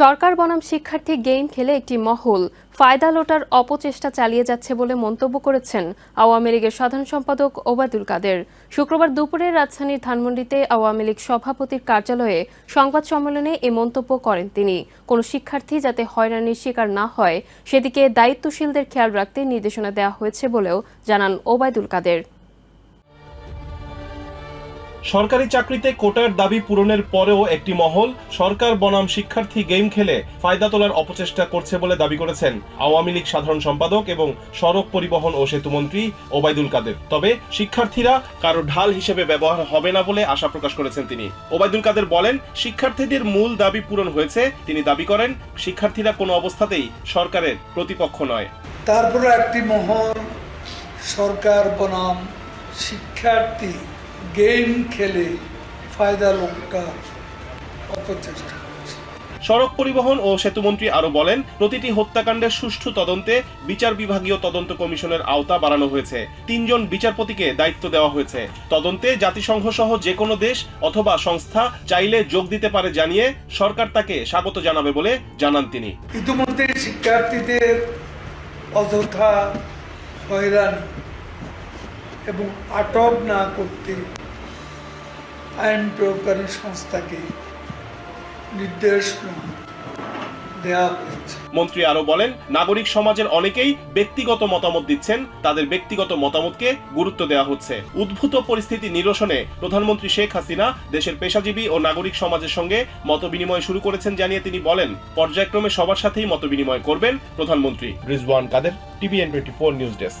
সরকার বনাম শিক্ষার্থী গেম খেলে একটি মহল। ফায়দা লোটার অপচেষ্টা চালিয়ে যাচ্ছে বলে মন্তব্য করেছেন আওয়ামী লীগের সাধারণ সম্পাদক ওবায়দুল কাদের। শুক্রবার দুপুরে রাজধানীর ধানমন্ডিতে আওয়ামী লীগ সভাপতির কার্যালয়ে সংবাদ সম্মেলনে এ মন্তব্য করেন তিনি। কোনো শিক্ষার্থী যাতে হয়রানির শিকার না হয়, সেদিকে দায়িত্বশীলদের খেয়াল রাখতে নির্দেশনা দেওয়া হয়েছে বলেও জানান ওবায়দুল কাদের। সরকারি চাকরিতে কোটার দাবি পূরণের পরেও একটি মহল, সরকার বনাম শিক্ষার্থী গেম খেলে ফায়দা তোলার অপচেষ্টা করছে বলে দাবি করেছেন আওয়ামী লীগ সাধারণ সম্পাদক এবং সড়ক পরিবহন ও সেতুমন্ত্রী ওবায়দুল কাদের। তবে শিক্ষার্থীরা কারও ঢাল হিসেবে ব্যবহার হবে না বলে আশা প্রকাশ করেছেন তিনি। ওবায়দুল কাদের বলেন, শিক্ষার্থীদের মূল দাবি পূরণ হয়েছে। তিনি দাবি করেন, শিক্ষার্থীরা কোনো অবস্থাতেই সরকারের প্রতিপক্ষ নয়। তারপরে একটি মহল, সরকার বনাম শিক্ষার্থী গেম খেলে ফায়দা লোকটার অপচেষ্টা সড়ক পরিবহন ও সেতুমন্ত্রী আরও বলেন প্রতিটি হত্যাকাণ্ডের সুষ্ঠু তদন্তে বিচার বিভাগীয় তদন্ত কমিশনের আওতা বাড়ানো হয়েছে। তিনজন বিচারপতিকে দায়িত্ব দেওয়া হয়েছে। তদন্তে জাতিসংঘ সহ যে কোনো দেশ অথবা সংস্থা চাইলে যোগ দিতে পারে জানিয়ে সরকার তাকে স্বাগত জানাবে বলে জানান তিনি। ইতিমধ্যে শিক্ষার্থীদের অযথা হয়রানি এবং আটক না করতে আইন প্রয়োগকারী সংস্থাকে নির্দেশ দেওয়া হয়েছে। মন্ত্রী আরও বলেন নাগরিক সমাজের অনেকেই ব্যক্তিগত মতামত দিচ্ছেন তাদের ব্যক্তিগত মতামতকে গুরুত্ব দেওয়া হচ্ছে। উদ্ভূত পরিস্থিতি নিরসনে প্রধানমন্ত্রী শেখ হাসিনা দেশের পেশাজীবী ও নাগরিক সমাজের সঙ্গে মতবিনিময় শুরু করেছেন জানিয়ে তিনি বলেন পর্যায়ক্রমে সবার সাথেই মতবিনিময় করবেন প্রধানমন্ত্রী। Rizwan Kader TVN twenty four news desk